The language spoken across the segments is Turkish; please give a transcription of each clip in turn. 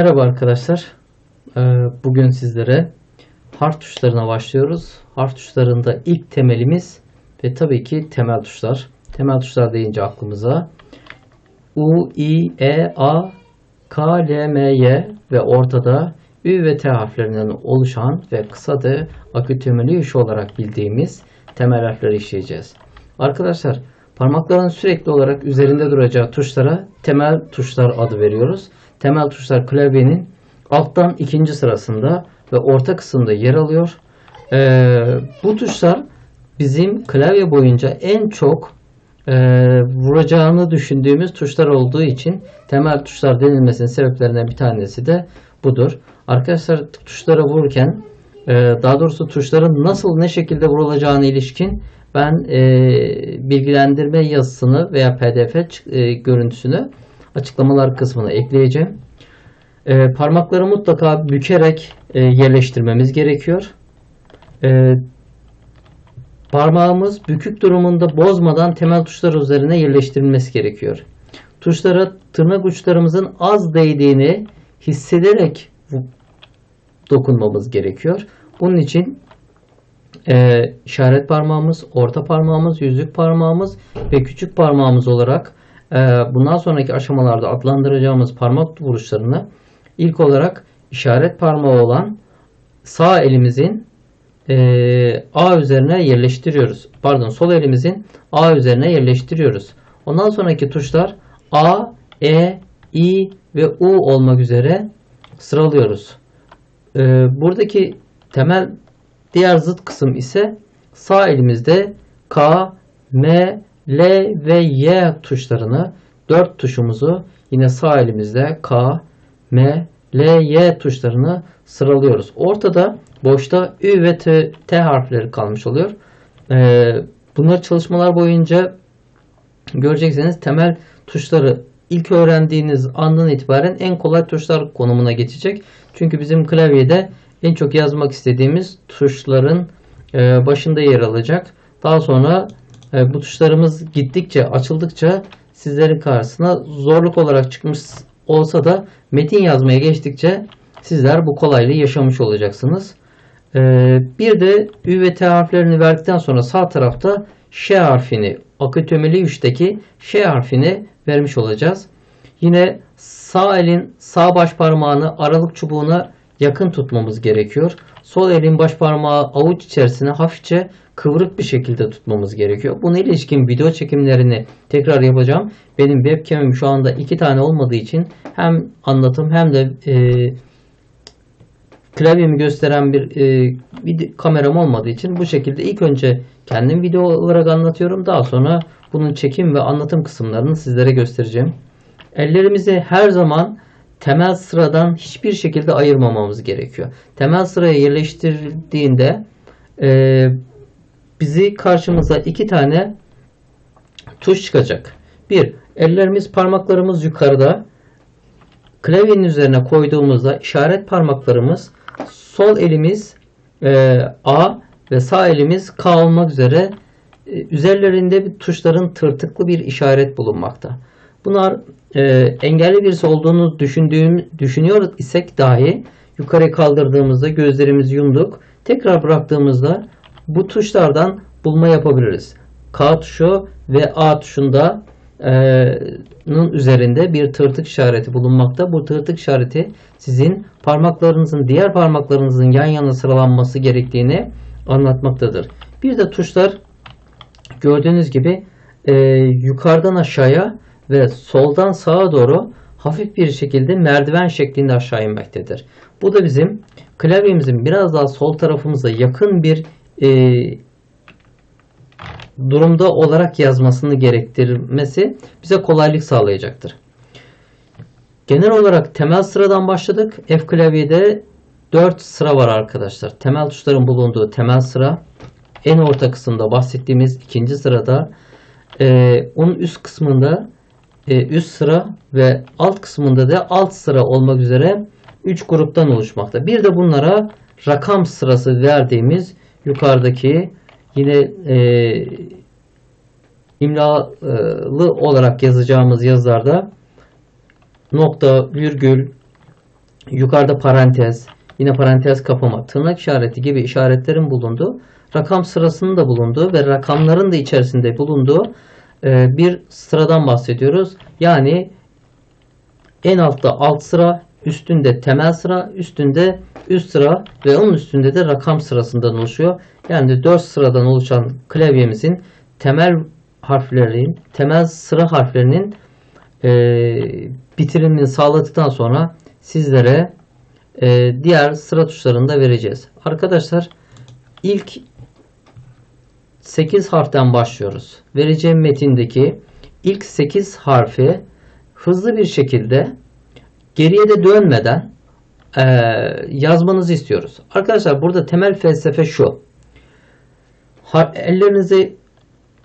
Merhaba arkadaşlar. Ee, Bugün sizlere harf tuşlarına başlıyoruz. Harf tuşlarında ilk temelimiz ve tabii ki temel tuşlar. Temel tuşlar deyince aklımıza U, I, E, A, K, L, M, Y ve ortada Ü ve T harflerinden oluşan ve kısa da akütümeli iş olarak bildiğimiz temel harfleri işleyeceğiz. Arkadaşlar parmakların sürekli olarak üzerinde duracağı tuşlara temel tuşlar adı veriyoruz. Temel tuşlar klavyenin alttan ikinci sırasında ve orta kısımda yer alıyor. Ee, bu tuşlar bizim klavye boyunca en çok e, vuracağını düşündüğümüz tuşlar olduğu için temel tuşlar denilmesinin sebeplerinden bir tanesi de budur. Arkadaşlar tuşlara vururken daha doğrusu tuşların nasıl ne şekilde vurulacağına ilişkin ben e, bilgilendirme yazısını veya pdf e, görüntüsünü açıklamalar kısmına ekleyeceğim. E, parmakları mutlaka bükerek e, yerleştirmemiz gerekiyor. E, Parmağımız bükük durumunda bozmadan temel tuşlar üzerine yerleştirilmesi gerekiyor. Tuşlara tırnak uçlarımızın az değdiğini hissederek dokunmamız gerekiyor. Bunun için e, işaret parmağımız, orta parmağımız, yüzük parmağımız ve küçük parmağımız olarak e, bundan sonraki aşamalarda adlandıracağımız parmak vuruşlarını ilk olarak işaret parmağı olan sağ elimizin e, A üzerine yerleştiriyoruz. Pardon sol elimizin A üzerine yerleştiriyoruz. Ondan sonraki tuşlar A, E, I ve U olmak üzere sıralıyoruz. E, buradaki temel diğer zıt kısım ise sağ elimizde K, M, L ve Y tuşlarını dört tuşumuzu yine sağ elimizde K, M, L, Y tuşlarını sıralıyoruz. Ortada boşta Ü ve T, T harfleri kalmış oluyor. Ee, bunlar çalışmalar boyunca göreceksiniz temel tuşları ilk öğrendiğiniz andan itibaren en kolay tuşlar konumuna geçecek. Çünkü bizim klavyede en çok yazmak istediğimiz tuşların e, başında yer alacak. Daha sonra e, bu tuşlarımız gittikçe açıldıkça sizlerin karşısına zorluk olarak çıkmış olsa da metin yazmaya geçtikçe sizler bu kolaylığı yaşamış olacaksınız. E, bir de Ü ve T harflerini verdikten sonra sağ tarafta Ş harfini akıtömeli 3'teki Ş harfini vermiş olacağız. Yine sağ elin sağ baş parmağını aralık çubuğuna yakın tutmamız gerekiyor. Sol elin baş parmağı avuç içerisine hafifçe kıvrık bir şekilde tutmamız gerekiyor. Buna ilişkin video çekimlerini tekrar yapacağım. Benim webcam'im şu anda iki tane olmadığı için hem anlatım hem de e, klavyemi gösteren bir e, video, kameram olmadığı için bu şekilde ilk önce kendim video olarak anlatıyorum. Daha sonra bunun çekim ve anlatım kısımlarını sizlere göstereceğim. Ellerimizi her zaman temel sıradan hiçbir şekilde ayırmamamız gerekiyor. Temel sıraya yerleştirdiğinde e, bizi karşımıza iki tane tuş çıkacak. Bir, ellerimiz parmaklarımız yukarıda. Klavyenin üzerine koyduğumuzda işaret parmaklarımız sol elimiz e, A ve sağ elimiz K olmak üzere üzerlerinde bir tuşların tırtıklı bir işaret bulunmakta. Bunlar e, engelli birisi olduğunu düşündüğüm, düşünüyor isek dahi yukarı kaldırdığımızda gözlerimizi yumduk. Tekrar bıraktığımızda bu tuşlardan bulma yapabiliriz. K tuşu ve A tuşunda e, nın üzerinde bir tırtık işareti bulunmakta. Bu tırtık işareti sizin parmaklarınızın diğer parmaklarınızın yan yana sıralanması gerektiğini anlatmaktadır. Bir de tuşlar gördüğünüz gibi e, yukarıdan aşağıya ve soldan sağa doğru hafif bir şekilde merdiven şeklinde aşağı inmektedir. Bu da bizim klavyemizin biraz daha sol tarafımıza yakın bir e, durumda olarak yazmasını gerektirmesi bize kolaylık sağlayacaktır. Genel olarak temel sıradan başladık. F klavyede 4 sıra var arkadaşlar. Temel tuşların bulunduğu temel sıra. En orta kısımda bahsettiğimiz ikinci sırada. Ee, onun üst kısmında e, üst sıra ve alt kısmında da alt sıra olmak üzere 3 gruptan oluşmakta. Bir de bunlara rakam sırası verdiğimiz yukarıdaki yine e, imlalı olarak yazacağımız yazılarda nokta, virgül, yukarıda parantez, yine parantez kapama, tırnak işareti gibi işaretlerin bulunduğu, rakam sırasının da bulunduğu ve rakamların da içerisinde bulunduğu e, bir sıradan bahsediyoruz. Yani en altta alt sıra, üstünde temel sıra, üstünde üst sıra ve onun üstünde de rakam sırasından oluşuyor. Yani 4 sıradan oluşan klavyemizin temel harflerin, temel sıra harflerinin e, bitirimini sağladıktan sonra sizlere e, diğer sıra tuşlarını da vereceğiz. Arkadaşlar ilk 8 harften başlıyoruz. Vereceğim metindeki ilk 8 harfi hızlı bir şekilde geriye de dönmeden e, yazmanızı istiyoruz. Arkadaşlar burada temel felsefe şu. Ellerinizi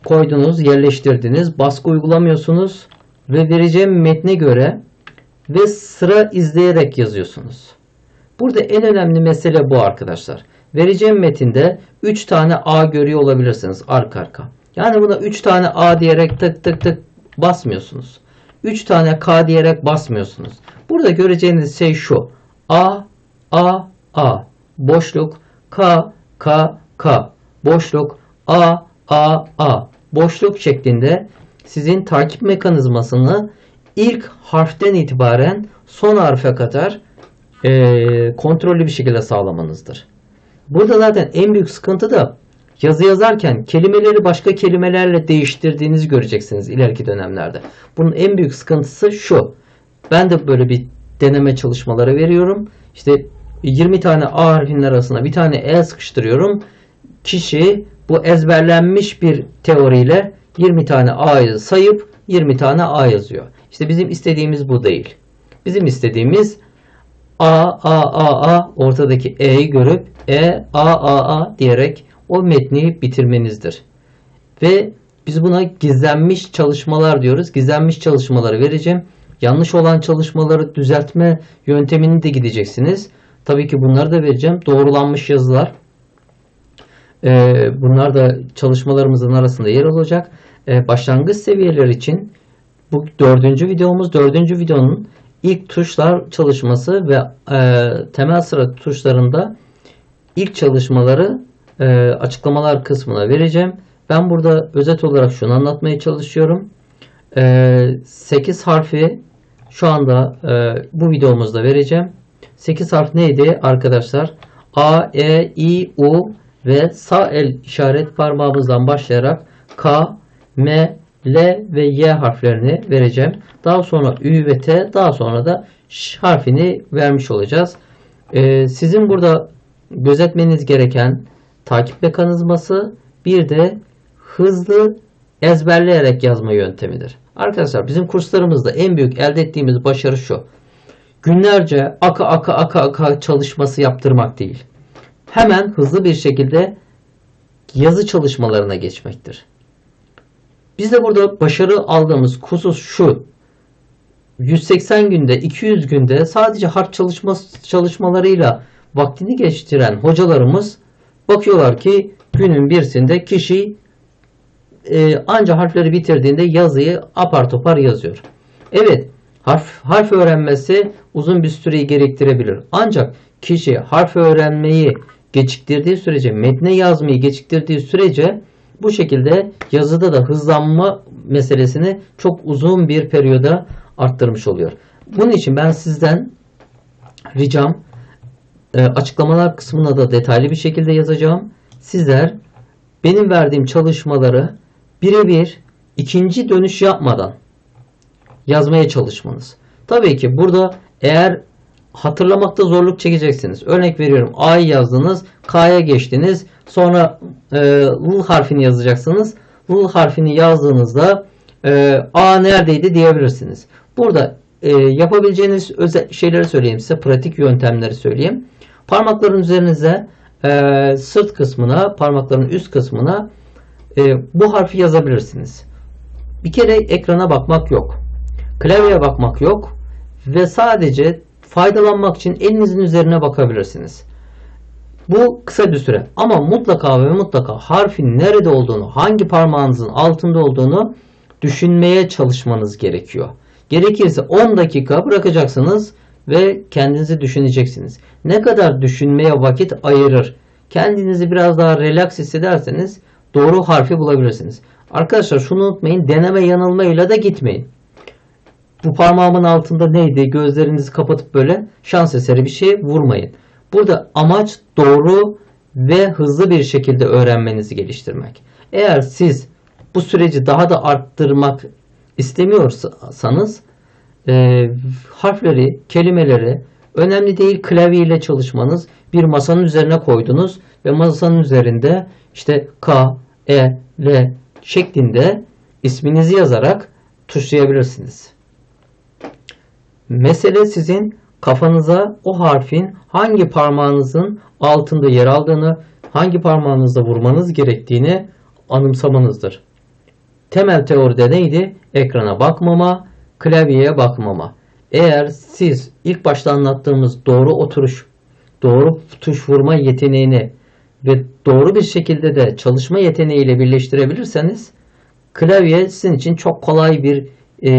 koydunuz, yerleştirdiniz, baskı uygulamıyorsunuz ve vereceğim metne göre ve sıra izleyerek yazıyorsunuz. Burada en önemli mesele bu arkadaşlar. Vereceğim metinde 3 tane A görüyor olabilirsiniz arka arka. Yani buna 3 tane A diyerek tık tık tık basmıyorsunuz. 3 tane K diyerek basmıyorsunuz. Burada göreceğiniz şey şu. A, A, A. Boşluk, K, K, K. Boşluk, A, A, A. Boşluk şeklinde sizin takip mekanizmasını ilk harften itibaren son harfe kadar e, kontrollü bir şekilde sağlamanızdır. Burada zaten en büyük sıkıntı da yazı yazarken kelimeleri başka kelimelerle değiştirdiğinizi göreceksiniz ileriki dönemlerde. Bunun en büyük sıkıntısı şu. Ben de böyle bir deneme çalışmaları veriyorum. İşte 20 tane A harfinin arasına bir tane E sıkıştırıyorum. Kişi bu ezberlenmiş bir teoriyle 20 tane A'yı sayıp 20 tane A yazıyor. İşte bizim istediğimiz bu değil. Bizim istediğimiz A, A, A, A ortadaki E'yi görüp E, A, A, A diyerek o metni bitirmenizdir. Ve biz buna gizlenmiş çalışmalar diyoruz. Gizlenmiş çalışmaları vereceğim. Yanlış olan çalışmaları düzeltme yöntemini de gideceksiniz. Tabii ki bunları da vereceğim. Doğrulanmış yazılar. Ee, bunlar da çalışmalarımızın arasında yer alacak. Ee, başlangıç seviyeler için bu dördüncü videomuz. Dördüncü videonun ilk tuşlar çalışması ve e, temel sıra tuşlarında ilk çalışmaları e, açıklamalar kısmına vereceğim. Ben burada özet olarak şunu anlatmaya çalışıyorum. E, 8 harfi şu anda e, bu videomuzda vereceğim. 8 harf neydi arkadaşlar? A, E, I, U ve sağ el işaret parmağımızdan başlayarak K, M, L ve Y harflerini vereceğim. Daha sonra Ü ve T, daha sonra da Ş harfini vermiş olacağız. Ee, sizin burada gözetmeniz gereken takip mekanizması bir de hızlı ezberleyerek yazma yöntemidir. Arkadaşlar bizim kurslarımızda en büyük elde ettiğimiz başarı şu. Günlerce aka aka aka aka çalışması yaptırmak değil. Hemen hızlı bir şekilde yazı çalışmalarına geçmektir. Biz de burada başarı aldığımız husus şu. 180 günde, 200 günde sadece harf çalışma, çalışmalarıyla vaktini geçiren hocalarımız bakıyorlar ki günün birisinde kişi e, anca harfleri bitirdiğinde yazıyı apar topar yazıyor. Evet, harf, harf öğrenmesi uzun bir süreyi gerektirebilir. Ancak kişi harf öğrenmeyi geciktirdiği sürece, metne yazmayı geciktirdiği sürece bu şekilde yazıda da hızlanma meselesini çok uzun bir periyoda arttırmış oluyor. Bunun için ben sizden ricam e, açıklamalar kısmına da detaylı bir şekilde yazacağım. Sizler benim verdiğim çalışmaları birebir ikinci dönüş yapmadan yazmaya çalışmanız. Tabii ki burada eğer hatırlamakta zorluk çekeceksiniz. Örnek veriyorum A'yı yazdınız, K'ya geçtiniz. Sonra e, L harfini yazacaksınız. L harfini yazdığınızda e, A neredeydi diyebilirsiniz. Burada e, yapabileceğiniz özel şeyleri söyleyeyim size. Pratik yöntemleri söyleyeyim. Parmakların üzerinize e, sırt kısmına, parmakların üst kısmına e, bu harfi yazabilirsiniz. Bir kere ekrana bakmak yok. Klavyeye bakmak yok. Ve sadece faydalanmak için elinizin üzerine bakabilirsiniz. Bu kısa bir süre ama mutlaka ve mutlaka harfin nerede olduğunu, hangi parmağınızın altında olduğunu düşünmeye çalışmanız gerekiyor. Gerekirse 10 dakika bırakacaksınız. ve kendinizi düşüneceksiniz. Ne kadar düşünmeye vakit ayırır, kendinizi biraz daha relax hissederseniz doğru harfi bulabilirsiniz. Arkadaşlar şunu unutmayın, deneme yanılmayla da gitmeyin. Bu parmağımın altında neydi? Gözlerinizi kapatıp böyle şans eseri bir şey vurmayın. Burada amaç doğru ve hızlı bir şekilde öğrenmenizi geliştirmek. Eğer siz bu süreci daha da arttırmak istemiyorsanız e, harfleri, kelimeleri önemli değil klavye ile çalışmanız bir masanın üzerine koydunuz ve masanın üzerinde işte K, E, L şeklinde isminizi yazarak tuşlayabilirsiniz. Mesele sizin kafanıza o harfin hangi parmağınızın altında yer aldığını, hangi parmağınızda vurmanız gerektiğini anımsamanızdır. Temel teoride neydi? Ekrana bakmama, klavyeye bakmama. Eğer siz ilk başta anlattığımız doğru oturuş, doğru tuş vurma yeteneğini ve doğru bir şekilde de çalışma yeteneğiyle birleştirebilirseniz klavye sizin için çok kolay bir e,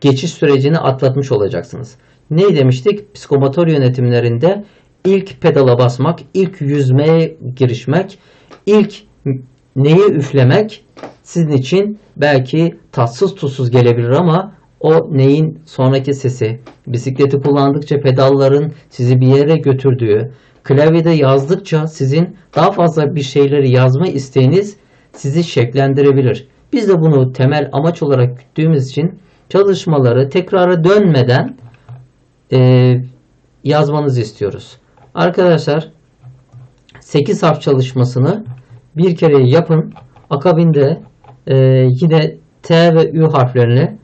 geçiş sürecini atlatmış olacaksınız. Ne demiştik? Psikomotor yönetimlerinde ilk pedala basmak, ilk yüzmeye girişmek, ilk neyi üflemek sizin için belki tatsız tuzsuz gelebilir ama o neyin sonraki sesi, bisikleti kullandıkça pedalların sizi bir yere götürdüğü, klavyede yazdıkça sizin daha fazla bir şeyleri yazma isteğiniz sizi şeklendirebilir. Biz de bunu temel amaç olarak güttüğümüz için çalışmaları tekrara dönmeden e, yazmanızı istiyoruz. Arkadaşlar 8 harf çalışmasını bir kere yapın. Akabinde e, yine T ve Ü harflerini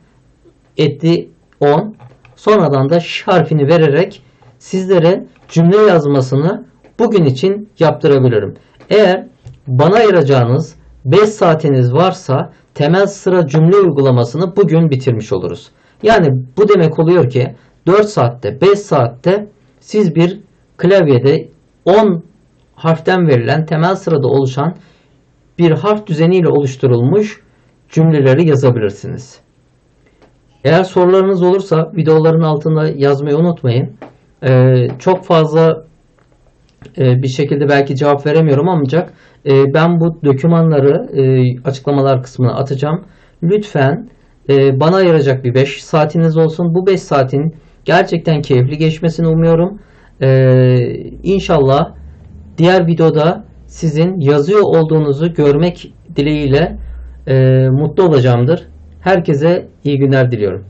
etti 10. Sonradan da Ş harfini vererek sizlere cümle yazmasını bugün için yaptırabilirim. Eğer bana ayıracağınız 5 saatiniz varsa temel sıra cümle uygulamasını bugün bitirmiş oluruz. Yani bu demek oluyor ki 4 saatte 5 saatte siz bir klavyede 10 harften verilen temel sırada oluşan bir harf düzeniyle oluşturulmuş cümleleri yazabilirsiniz. Eğer sorularınız olursa videoların altında yazmayı unutmayın. Ee, çok fazla e, bir şekilde belki cevap veremiyorum ancak e, ben bu dokümanları e, açıklamalar kısmına atacağım. Lütfen e, bana ayıracak bir 5 saatiniz olsun. Bu 5 saatin gerçekten keyifli geçmesini umuyorum. E, inşallah diğer videoda sizin yazıyor olduğunuzu görmek dileğiyle e, mutlu olacağımdır. Herkese iyi günler diliyorum.